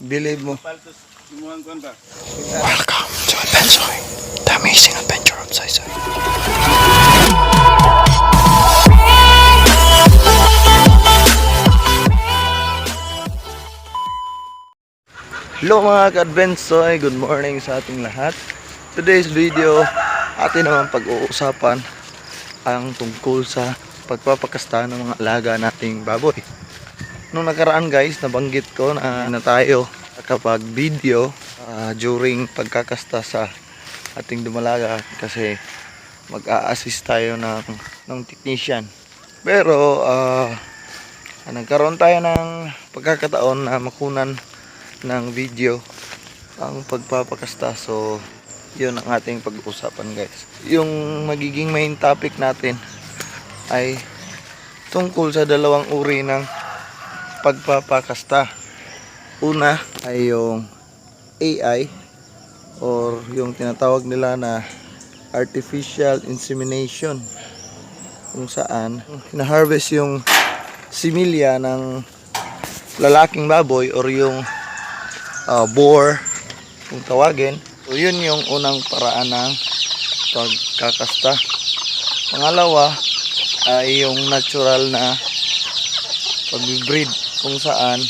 Believe mo. Welcome to Adventure, the amazing adventure of Saysay. Hello mga ka-advensoy, good morning sa ating lahat. Today's video, atin naman pag-uusapan ang tungkol sa pagpapakasta ng mga alaga nating baboy. Nung nakaraan guys, nabanggit ko na, na tayo kapag video ah, during pagkakasta sa ating dumalaga kasi mag-a-assist tayo ng, ng technician. Pero ah, nagkaroon tayo ng pagkakataon na makunan ng video ang pagpapakasta. So yun ang ating pag-uusapan guys. Yung magiging main topic natin ay tungkol sa dalawang uri ng pagpapakasta una ay yung AI or yung tinatawag nila na artificial insemination kung saan na-harvest yung similya ng lalaking baboy or yung uh, bore kung tawagin. So yun yung unang paraan ng pagkakasta. Pangalawa ay yung natural na pagbibreed kung saan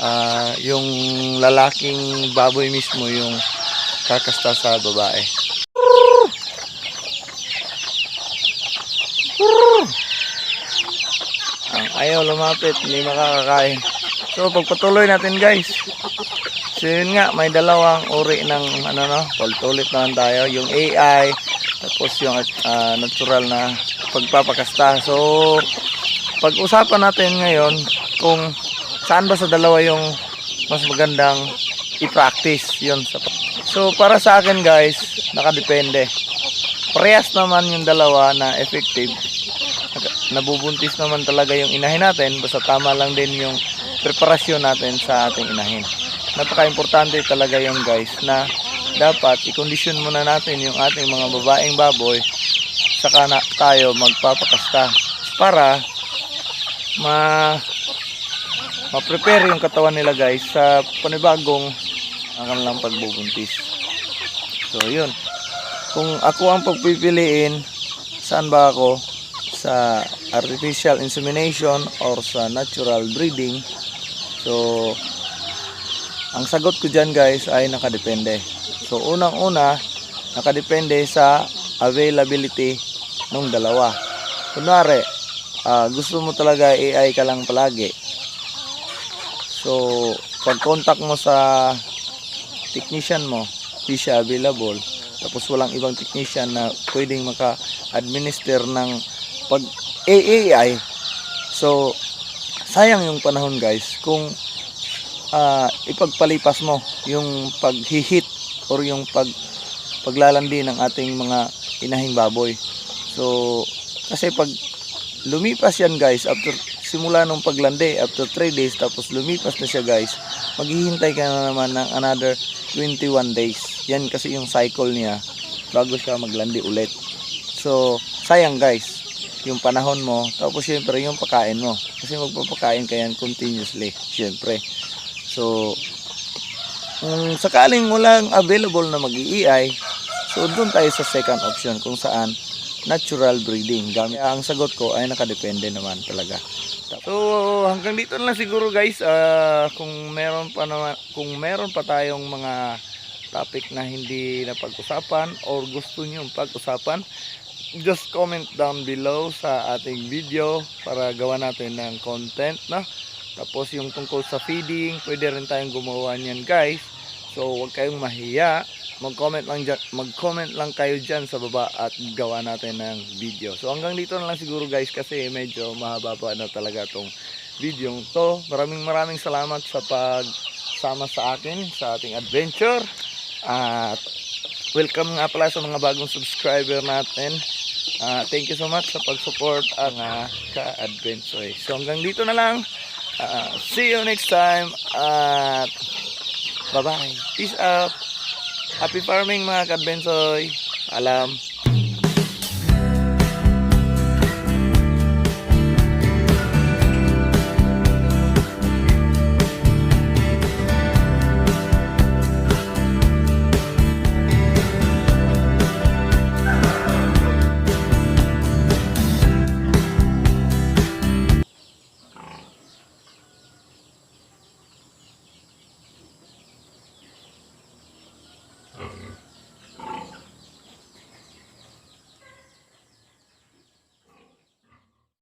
ah, yung lalaking baboy mismo yung kakasta sa babae. Ang ayaw lumapit, hindi makakakain. So pagpatuloy natin guys. So yun nga, may dalawang uri ng ano no, ulit naman tayo, yung AI tapos yung ah, natural na pagpapakasta. So pag-usapan natin ngayon kung saan ba sa dalawa yung mas magandang i-practice yun So para sa akin guys, nakadepende. Parehas naman yung dalawa na effective. Nabubuntis naman talaga yung inahin natin, basta tama lang din yung preparasyon natin sa ating inahin. Napaka-importante talaga yung guys na dapat i-condition muna natin yung ating mga babaeng baboy saka na tayo magpapakasta para ma ma-prepare yung katawan nila guys sa panibagong ang kanilang pagbubuntis. So yun. Kung ako ang pagpipiliin, saan ba ako? Sa artificial insemination or sa natural breeding. So, ang sagot ko dyan guys ay nakadepende. So, unang-una, nakadepende sa availability ng dalawa. Kunwari, ah, gusto mo talaga AI ka lang palagi. So, pag contact mo sa technician mo, di siya available. Tapos walang ibang technician na pwedeng maka-administer ng pag AI. So, sayang yung panahon guys kung ah, ipagpalipas mo yung paghihit or yung pag paglalandi ng ating mga inahing baboy. So, kasi pag lumipas yan guys, after simula nung paglandi, after 3 days, tapos lumipas na siya guys, maghihintay ka na naman ng another 21 days. Yan kasi yung cycle niya bago siya maglandi ulit. So, sayang guys, yung panahon mo, tapos syempre yung pakain mo. Kasi magpapakain ka yan continuously, syempre. So, kung sakaling walang available na mag-iiay, so doon tayo sa second option kung saan natural breeding. Gamit ang sagot ko ay nakadepende naman talaga. So hanggang dito na lang siguro guys. Ah, kung meron pa naman kung meron pa tayong mga topic na hindi napag-usapan or gusto niyo pag-usapan, just comment down below sa ating video para gawa natin ng content no. Tapos yung tungkol sa feeding, pwede rin tayong gumawa niyan guys. So huwag kayong mahiya. Mag-comment lang dyan, mag-comment lang kayo diyan sa baba at gawa natin ng video. So hanggang dito na lang siguro guys kasi medyo mahaba pa na talaga tong video to. Maraming maraming salamat sa pagsama sa akin sa ating adventure. At welcome nga pala sa mga bagong subscriber natin. Ah, thank you so much sa pag-support ang uh, ka-adventure. So hanggang dito na lang. Ah, see you next time at bye bye. Peace out. Happy farming mga kadbensoy. Alam.